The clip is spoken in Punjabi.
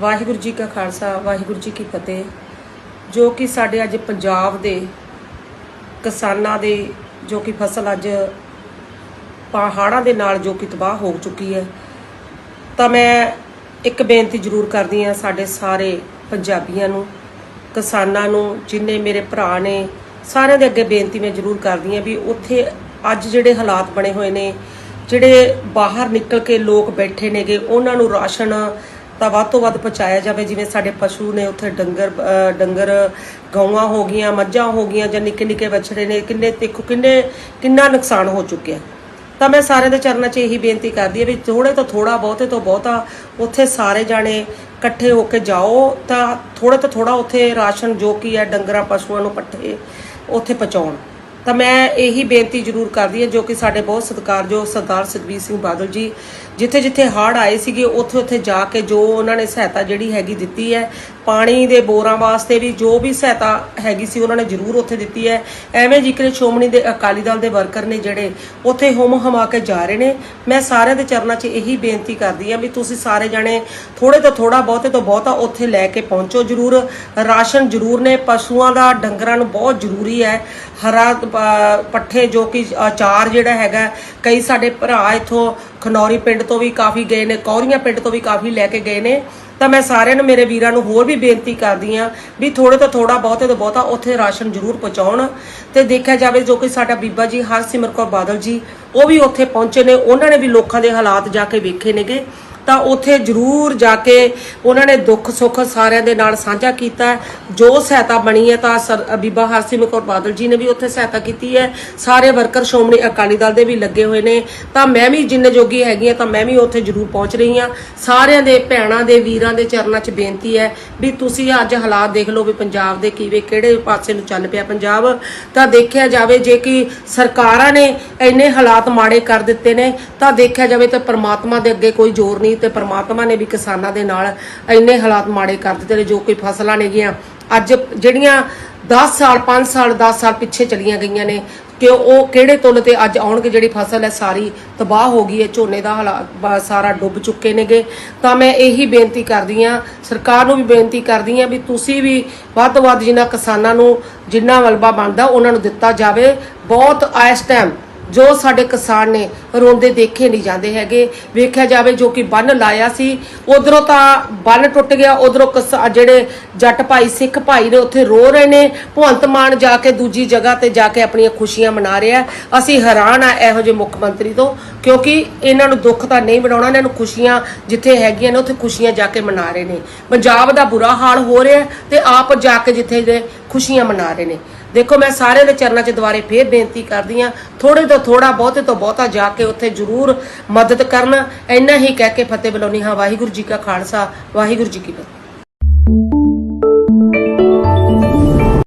ਵਾਹਿਗੁਰੂ ਜੀ ਕਾ ਖਾਲਸਾ, ਵਾਹਿਗੁਰੂ ਜੀ ਕੀ ਫਤਿਹ। ਜੋ ਕਿ ਸਾਡੇ ਅੱਜ ਪੰਜਾਬ ਦੇ ਕਿਸਾਨਾਂ ਦੇ, ਜੋ ਕਿ ਫਸਲ ਅੱਜ ਪਹਾੜਾਂ ਦੇ ਨਾਲ ਜੋ ਕਿ ਤਬਾਹ ਹੋ ਚੁੱਕੀ ਹੈ, ਤਾਂ ਮੈਂ ਇੱਕ ਬੇਨਤੀ ਜ਼ਰੂਰ ਕਰਦੀ ਹਾਂ ਸਾਡੇ ਸਾਰੇ ਪੰਜਾਬੀਆਂ ਨੂੰ, ਕਿਸਾਨਾਂ ਨੂੰ, ਜਿੰਨੇ ਮੇਰੇ ਭਰਾ ਨੇ, ਸਾਰਿਆਂ ਦੇ ਅੱਗੇ ਬੇਨਤੀ ਮੈਂ ਜ਼ਰੂਰ ਕਰਦੀ ਹਾਂ ਵੀ ਉੱਥੇ ਅੱਜ ਜਿਹੜੇ ਹਾਲਾਤ ਬਣੇ ਹੋਏ ਨੇ, ਜਿਹੜੇ ਬਾਹਰ ਨਿਕਲ ਕੇ ਲੋਕ ਬੈਠੇ ਨੇਗੇ, ਉਹਨਾਂ ਨੂੰ ਰਾਸ਼ਨ ਤਾਂ ਵੱਧ ਤੋਂ ਵੱਧ ਪਹੁੰਚਾਇਆ ਜਾਵੇ, ਜਿਵੇਂ ਸਾਡੇ ਪਸ਼ੂ ਨੇ ਉੱਥੇ ਡੰਗਰ ਡੰਗਰ ਗਊਆਂ ਹੋ ਗਈਆਂ, ਮੱਝਾਂ ਹੋ ਗਈਆਂ ਜਾਂ ਨਿੱਕੇ ਨਿੱਕੇ ਬੱਛੜੇ ਨੇ, ਕਿੰਨੇ ਦੇਖੋ ਕਿੰਨੇ, ਕਿੰਨਾ ਨੁਕਸਾਨ ਹੋ ਚੁੱਕਿਆ। ਤਾਂ ਮੈਂ ਸਾਰਿਆਂ ਦੇ ਚਰਨਾਂ 'ਚ ਇਹੀ ਬੇਨਤੀ ਕਰਦੀ ਹਾਂ ਵੀ ਥੋੜੇ ਤੋਂ ਥੋੜਾ ਬਹੁਤੇ ਤੋਂ ਬਹੁਤਾ ਉੱਥੇ ਸਾਰੇ ਜਾਣੇ ਇਕੱਠੇ ਹੋ ਕੇ ਜਾਓ, ਤਾਂ ਥੋੜੇ ਤੋਂ ਥੋੜਾ ਉੱਥੇ ਰਾਸ਼ਨ ਜੋ ਕੀ ਹੈ ਡੰਗਰਾਂ, ਪਸ਼ੂਆਂ ਨੂੰ ਪੱਠੇ ਉੱਥੇ ਪਹੁੰਚਾਉਣ। ਤਾਂ ਮੈਂ ਇਹੀ ਬੇਨਤੀ ਜ਼ਰੂਰ ਕਰਦੀ ਹਾਂ, ਜੋ ਕਿ ਸਾਡੇ ਬਹੁਤ ਸਤਿਕਾਰਯੋਗ ਸਰਦਾਰ ਸੁਖਬੀਰ ਸਿੰਘ ਬਾਦਲ ਜੀ ਜਿੱਥੇ ਜਿੱਥੇ ਹੜ੍ਹ ਆਏ ਸੀਗੇ ਉੱਥੇ ਉੱਥੇ ਜਾ ਕੇ ਜੋ ਉਹਨਾਂ ਨੇ ਸਹਾਇਤਾ ਜਿਹੜੀ ਹੈਗੀ ਦਿੱਤੀ ਹੈ, ਪਾਣੀ ਦੇ ਬੋਰਾਂ ਵਾਸਤੇ ਵੀ ਜੋ ਵੀ ਸਹਾਇਤਾ ਹੈਗੀ ਸੀ ਉਹਨਾਂ ਨੇ ਜ਼ਰੂਰ ਉੱਥੇ ਦਿੱਤੀ ਹੈ। ਐਵੇਂ ਜਿਕਰ ਸ਼ੋਮਣੀ ਦੇ ਅਕਾਲੀ ਦਲ ਦੇ ਵਰਕਰ ਨੇ ਜਿਹੜੇ ਉੱਥੇ ਹੁਮ ਹਮਾ ਕੇ ਜਾ ਰਹੇ ਨੇ। ਮੈਂ ਸਾਰਿਆਂ ਦੇ ਚਰਨਾਂ 'ਚ ਇਹੀ ਬੇਨਤੀ ਕਰਦੀ ਹਾਂ ਵੀ ਤੁਸੀਂ ਸਾਰੇ ਜਣੇ ਥੋੜੇ ਤੋਂ ਥੋੜਾ ਬਹੁਤੇ ਤੋਂ ਬਹੁਤਾ ਉੱਥੇ ਲੈ ਕੇ ਪਹੁੰਚੋ ਜ਼ਰੂਰ। ਰਾਸ਼ਨ ਜ਼ਰੂਰ ਨੇ, ਪਸ਼ੂਆਂ ਦਾ, ਡੰਗਰਾਂ ਨੂੰ ਬਹੁਤ ਜ਼ਰੂਰੀ ਹੈ। ਹਰਾ ਪੱਠੇ ਜੋ ਕਿ ਅਚਾਰ ਜਿਹੜਾ ਹੈਗਾ, ਕਈ ਸਾਡੇ ਭਰਾ ਇਥੋਂ ਖਨੌਰੀ ਪਿੰਡ ਤੋਂ ਵੀ ਕਾਫੀ ਗਏ ਨੇ, ਕੌਰੀਆਂ ਪਿੰਡ ਤੋਂ ਵੀ ਕਾਫੀ ਲੈ ਕੇ ਗਏ ਨੇ। ਤਾਂ ਮੈਂ ਸਾਰਿਆਂ ਨੂੰ, ਮੇਰੇ ਵੀਰਾਂ ਨੂੰ ਹੋਰ ਵੀ ਬੇਨਤੀ ਕਰਦੀ ਆ ਵੀ ਥੋੜੇ ਤੋਂ ਥੋੜਾ ਬਹੁਤੇ ਤੋਂ ਬਹੁਤਾ ਉੱਥੇ ਰਾਸ਼ਨ ਜ਼ਰੂਰ ਪਹੁੰਚਾਉਣ ਤੇ ਦੇਖਿਆ ਜਾਵੇ ਜੋ ਕਿ ਸਾਡਾ ਬੀਬਾ ਜੀ ਹਰਸਿਮਰ ਕੌਰ ਬਾਦਲ ਜੀ, ਉਹ ਵੀ ਉੱਥੇ ਪਹੁੰਚੇ ਨੇ। ਉਹਨਾਂ ਨੇ ਵੀ ਲੋਕਾਂ ਦੇ ਹਾਲਾਤ ਜਾ ਕੇ ਵੇਖੇ ਨੇਗੇ। ਤਾਂ ਉੱਥੇ ਜ਼ਰੂਰ ਜਾ ਕੇ ਉਹਨਾਂ ਨੇ ਦੁੱਖ ਸੁੱਖ ਸਾਰਿਆਂ ਦੇ ਨਾਲ ਸਾਂਝਾ ਕੀਤਾ ਜੋ ਸਹਾਇਤਾ ਬਣੀ ਹੈ ਤਾਂ ਸਰ- ਬੀਬਾ ਹਰਸਿਮਰਤ ਕੌਰ ਬਾਦਲ ਜੀ ਨੇ ਵੀ ਉੱਥੇ ਸਹਾਇਤਾ ਕੀਤੀ ਹੈ। ਸਾਰੇ ਵਰਕਰ ਸ਼੍ਰੋਮਣੀ ਅਕਾਲੀ ਦਲ ਦੇ ਵੀ ਲੱਗੇ ਹੋਏ ਨੇ। ਤਾਂ ਮੈਂ ਵੀ ਜਿੰਨੇ ਜੋਗੀ ਹੈਗੀ ਹਾਂ ਤਾਂ ਮੈਂ ਵੀ ਉੱਥੇ ਜ਼ਰੂਰ ਪਹੁੰਚ ਰਹੀ ਹਾਂ। ਸਾਰਿਆਂ ਦੇ ਭੈਣਾਂ ਦੇ ਵੀਰਾਂ ਦੇ ਚਰਨਾਂ 'ਚ ਬੇਨਤੀ ਹੈ ਵੀ ਤੁਸੀਂ ਅੱਜ ਹਾਲਾਤ ਦੇਖ ਲਓ ਵੀ ਪੰਜਾਬ ਦੇ ਕਿਵੇਂ ਕਿਹੜੇ ਪਾਸੇ ਨੂੰ ਚੱਲ ਪਿਆ ਪੰਜਾਬ। ਤਾਂ ਦੇਖਿਆ ਜਾਵੇ ਜੇ ਕਿ ਸਰਕਾਰਾਂ ਨੇ ਇੰਨੇ ਹਾਲਾਤ ਮਾੜੇ ਕਰ ਦਿੱਤੇ ਨੇ ਤਾਂ ਦੇਖਿਆ ਜਾਵੇ ਤਾਂ ਪਰਮਾਤਮਾ ਦੇ ਅੱਗੇ ਕੋਈ ਜ਼ੋਰ ਨਹੀਂ ਤੇ ਪ੍ਰਮਾਤਮਾ ਨੇ ਵੀ ਕਿਸਾਨਾਂ ਦੇ ਨਾਲ ਇੰਨੇ ਹਾਲਾਤ ਮਾੜੇ ਕਰ ਦਿੱਤੇ ਨੇ ਜੋ ਕੋਈ ਫਸਲਾਂ ਨੇਗੀਆਂ ਅੱਜ ਜਿਹੜੀਆਂ 10 ਸਾਲ 5 ਸਾਲ 10 ਸਾਲ ਪਿੱਛੇ ਚਲੀਆਂ ਗਈਆਂ ਨੇ, ਕਿ ਉਹ ਕਿਹੜੇ ਤੁੱਲ ਤੇ ਅੱਜ ਆਉਣਗੇ ਜਿਹੜੀ ਫਸਲ ਹੈ, ਸਾਰੀ ਤਬਾਹ ਹੋ ਗਈ ਹੈ, ਝੋਨੇ ਦਾ ਹਾਲਾਤ ਸਾਰਾ ਡੁੱਬ ਚੁੱਕੇ ਨੇਗੇ। ਤਾਂ ਮੈਂ ਇਹੀ ਬੇਨਤੀ ਕਰਦੀ ਆ ਸਰਕਾਰ ਨੂੰ ਵੀ ਬੇਨਤੀ ਕਰਦੀ ਆ ਵੀ ਤੁਸੀਂ ਵੀ ਵੱਧ ਤੋਂ ਵੱਧ ਜਿਨ੍ਹਾਂ ਕਿਸਾਨਾਂ ਨੂੰ ਜਿੰਨਾ ਮਲਬਾ ਬਣਦਾ, ਉਹਨਾਂ ਨੂੰ ਦਿੱਤਾ ਜਾਵੇ। ਬਹੁਤ ਇਸ ਟਾਈਮ ਜੋ ਸਾਡੇ ਕਿਸਾਨ ਨੇ ਰੋਂਦੇ ਦੇਖੇ ਨਹੀਂ ਜਾਂਦੇ ਹੈਗੇ। ਵੇਖਿਆ ਜਾਵੇ ਜੋ ਕਿ ਬੰਨ ਲਾਇਆ ਸੀ, ਉਧਰੋਂ ਤਾਂ ਬੰਨ ਟੁੱਟ ਗਿਆ, ਉਧਰੋਂ ਜਿਹੜੇ ਜੱਟ ਭਾਈ, ਸਿੱਖ ਭਾਈ ਨੇ ਉੱਥੇ ਰੋ ਰਹੇ ਨੇ। ਭਗਵੰਤ ਮਾਨ ਜਾ ਕੇ ਦੂਜੀ ਜਗ੍ਹਾ ਤੇ ਜਾ ਕੇ ਆਪਣੀਆਂ ਖੁਸ਼ੀਆਂ ਮਨਾ ਰਿਹਾ ਅਸੀਂ ਹੈਰਾਨ ਆ ਇਹੋ ਜਿਹੇ ਮੁੱਖ ਮੰਤਰੀ ਤੋਂ, ਕਿਉਂਕਿ ਇਹਨਾਂ ਨੂੰ ਦੁੱਖ ਤਾਂ ਨਹੀਂ ਬਣਾਉਣਾ, ਇਹਨਾਂ ਨੂੰ ਖੁਸ਼ੀਆਂ ਜਿੱਥੇ ਹੈਗੀਆਂ ਨੇ, ਉੱਥੇ ਖੁਸ਼ੀਆਂ ਜਾ ਕੇ ਮਨਾ ਰਹੇ ਨੇ। ਪੰਜਾਬ ਦਾ ਬੁਰਾ ਹਾਲ ਹੋ ਰਿਹਾ ਤੇ ਆਪ ਜਾ ਕੇ ਜਿੱਥੇ ਦੇ ਖੁਸ਼ੀਆਂ ਮਨਾ ਰਹੇ ਨੇ। ਦੇਖੋ, ਮੈਂ ਸਾਰਿਆਂ ਦੇ ਚਰਨਾਂ 'ਚ ਦੁਬਾਰੇ ਫੇਰ ਬੇਨਤੀ ਕਰਦੀ ਆ ਥੋੜੇ ਤੋਂ ਥੋੜਾ ਬਹੁਤੇ ਤੋਂ ਬਹੁਤਾ ਜਾ ਕੇ ਉੱਥੇ ਜ਼ਰੂਰ ਮਦਦ ਕਰਨ। ਇੰਨਾ ਹੀ ਕਹਿ ਕੇ ਫਤਿਹ ਬੁਲਾਉਣੀ ਹਾਂ। ਵਾਹਿਗੁਰੂ ਜੀ ਕਾ ਖਾਲਸਾ, ਵਾਹਿਗੁਰੂ ਜੀ ਕੀ ਫਤਿਹ।